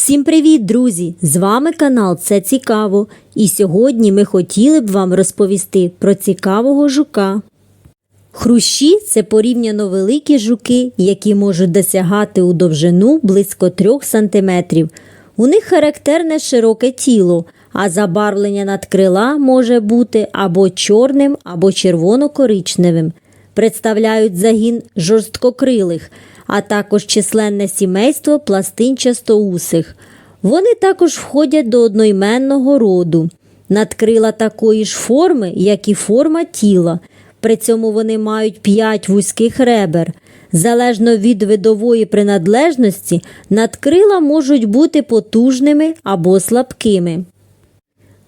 Всім привіт, друзі! З вами канал Це Цікаво. І сьогодні ми хотіли б вам розповісти про цікавого жука. Хрущі це порівняно великі жуки, які можуть досягати у довжину близько 3 см. У них характерне широке тіло, а забарвлення надкрила може бути або чорним, або червоно-коричневим. Представляють загін жорсткокрилих, а також численне сімейство пластинчастоусих. Вони також входять до одноіменного роду. Надкрила такої ж форми, як і форма тіла. При цьому вони мають п'ять вузьких ребер. Залежно від видової приналежності, надкрила можуть бути потужними або слабкими.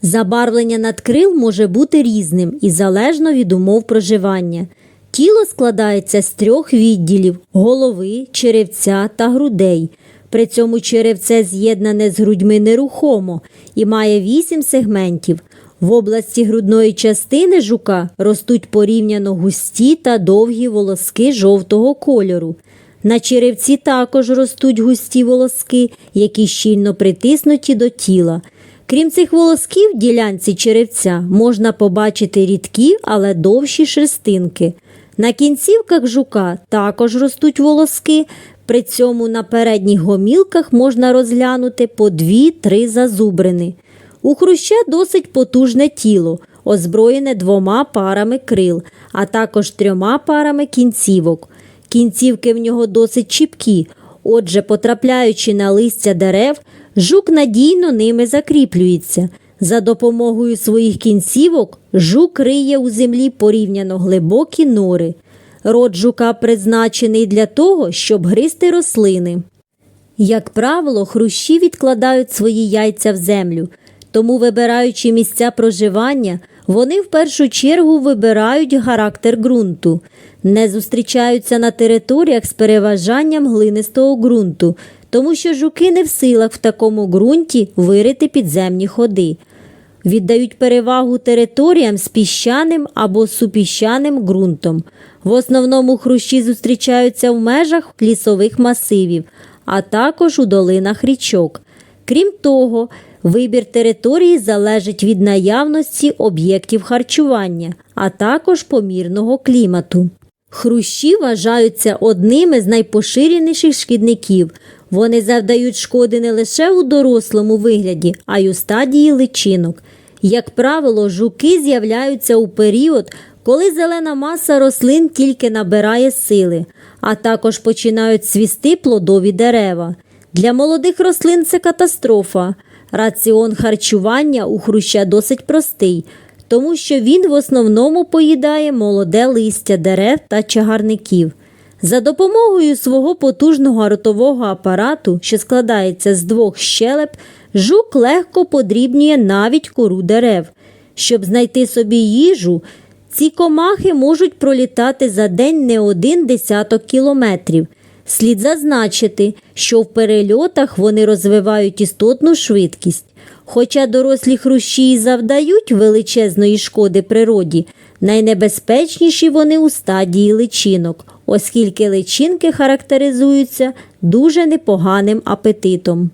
Забарвлення надкрил може бути різним і залежно від умов проживання. Тіло складається з трьох відділів голови, черевця та грудей. При цьому черевце з'єднане з грудьми нерухомо і має вісім сегментів. В області грудної частини жука ростуть порівняно густі та довгі волоски жовтого кольору. На черевці також ростуть густі волоски, які щільно притиснуті до тіла. Крім цих волосків, ділянці черевця можна побачити рідкі, але довші шерстинки. На кінцівках жука також ростуть волоски, при цьому на передніх гомілках можна розглянути по дві-три зазубрини. У хруща досить потужне тіло, озброєне двома парами крил, а також трьома парами кінцівок. Кінцівки в нього досить чіпкі, отже, потрапляючи на листя дерев, жук надійно ними закріплюється. За допомогою своїх кінцівок жук риє у землі порівняно глибокі нори. Рот жука призначений для того, щоб гризти рослини. Як правило, хрущі відкладають свої яйця в землю, тому, вибираючи місця проживання, вони в першу чергу вибирають характер ґрунту, не зустрічаються на територіях з переважанням глинистого ґрунту, тому що жуки не в силах в такому ґрунті вирити підземні ходи. Віддають перевагу територіям з піщаним або супіщаним ґрунтом. В основному хрущі зустрічаються в межах лісових масивів, а також у долинах річок. Крім того, вибір території залежить від наявності об'єктів харчування, а також помірного клімату. Хрущі вважаються одними з найпоширеніших шкідників. Вони завдають шкоди не лише у дорослому вигляді, а й у стадії личинок. Як правило, жуки з'являються у період, коли зелена маса рослин тільки набирає сили, а також починають свісти плодові дерева. Для молодих рослин це катастрофа. Раціон харчування у хруща досить простий, тому що він в основному поїдає молоде листя дерев та чагарників. За допомогою свого потужного ротового апарату, що складається з двох щелеп, жук легко подрібнює навіть кору дерев. Щоб знайти собі їжу, ці комахи можуть пролітати за день не один десяток кілометрів. Слід зазначити, що в перельотах вони розвивають істотну швидкість. Хоча дорослі хрущі і завдають величезної шкоди природі, найнебезпечніші вони у стадії личинок, оскільки личинки характеризуються дуже непоганим апетитом.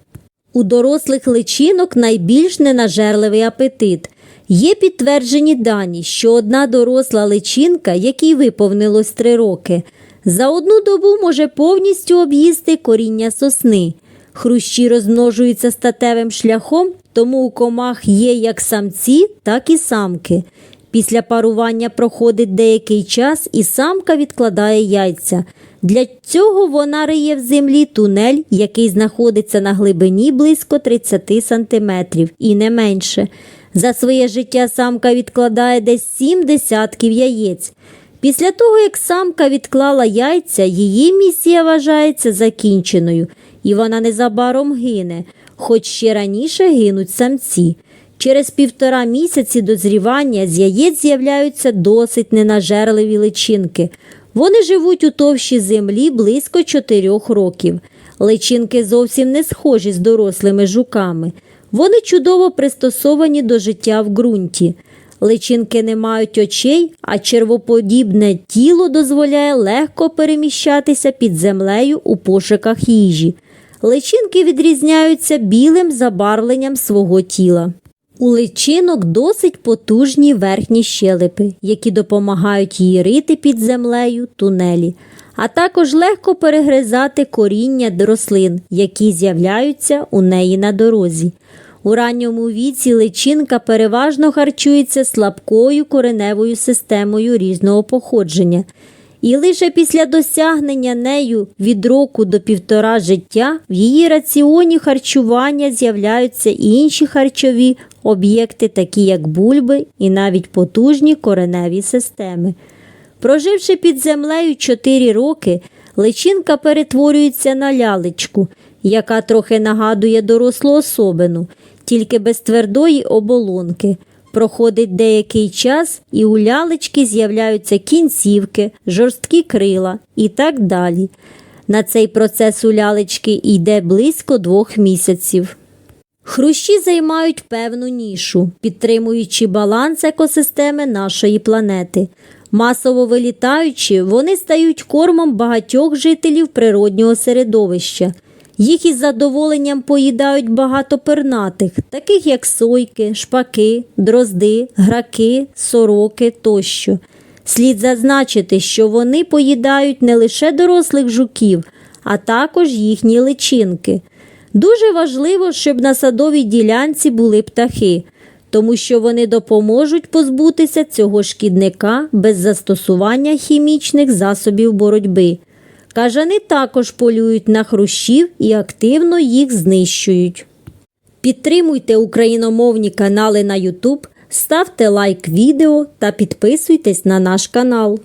У дорослих личинок найбільш ненажерливий апетит. Є підтверджені дані, що одна доросла личинка, якій виповнилось три роки, за одну добу може повністю об'їсти коріння сосни. Хрущі розмножуються статевим шляхом, тому у комах є як самці, так і самки. Після парування проходить деякий час і самка відкладає яйця. Для цього вона риє в землі тунель, який знаходиться на глибині близько 30 см і не менше. За своє життя самка відкладає десь 7 десятків яєць. Після того, як самка відклала яйця, її місія вважається закінченою, і вона незабаром гине, хоч ще раніше гинуть самці. Через півтора місяці дозрівання з яєць з'являються досить ненажерливі личинки. Вони живуть у товщі землі близько чотирьох років. Личинки зовсім не схожі з дорослими жуками. Вони чудово пристосовані до життя в ґрунті. Личинки не мають очей, а червоподібне тіло дозволяє легко переміщатися під землею у пошуках їжі. Личинки відрізняються білим забарвленням свого тіла. У личинок досить потужні верхні щелепи, які допомагають їй рити під землею тунелі, а також легко перегризати коріння рослин, які з'являються у неї на дорозі. У ранньому віці личинка переважно харчується слабкою кореневою системою різного походження. І лише після досягнення нею від року до півтора життя в її раціоні харчування з'являються і інші харчові об'єкти, такі як бульби і навіть потужні кореневі системи. Проживши під землею 4 роки, личинка перетворюється на лялечку, яка трохи нагадує дорослу особину, тільки без твердої оболонки. Проходить деякий час, і у лялечки з'являються кінцівки, жорсткі крила і так далі. На цей процес у лялечки йде близько двох місяців. Хрущі займають певну нішу, підтримуючи баланс екосистеми нашої планети. Масово вилітаючи, вони стають кормом багатьох жителів природнього середовища. Їх із задоволенням поїдають багато пернатих, таких як сойки, шпаки, дрозди, граки, сороки тощо. Слід зазначити, що вони поїдають не лише дорослих жуків, а також їхні личинки. Дуже важливо, щоб на садовій ділянці були птахи, тому що вони допоможуть позбутися цього шкідника без застосування хімічних засобів боротьби. Кажани також полюють на хрущів і активно їх знищують. Підтримуйте україномовні канали на YouTube, ставте лайк відео та підписуйтесь на наш канал.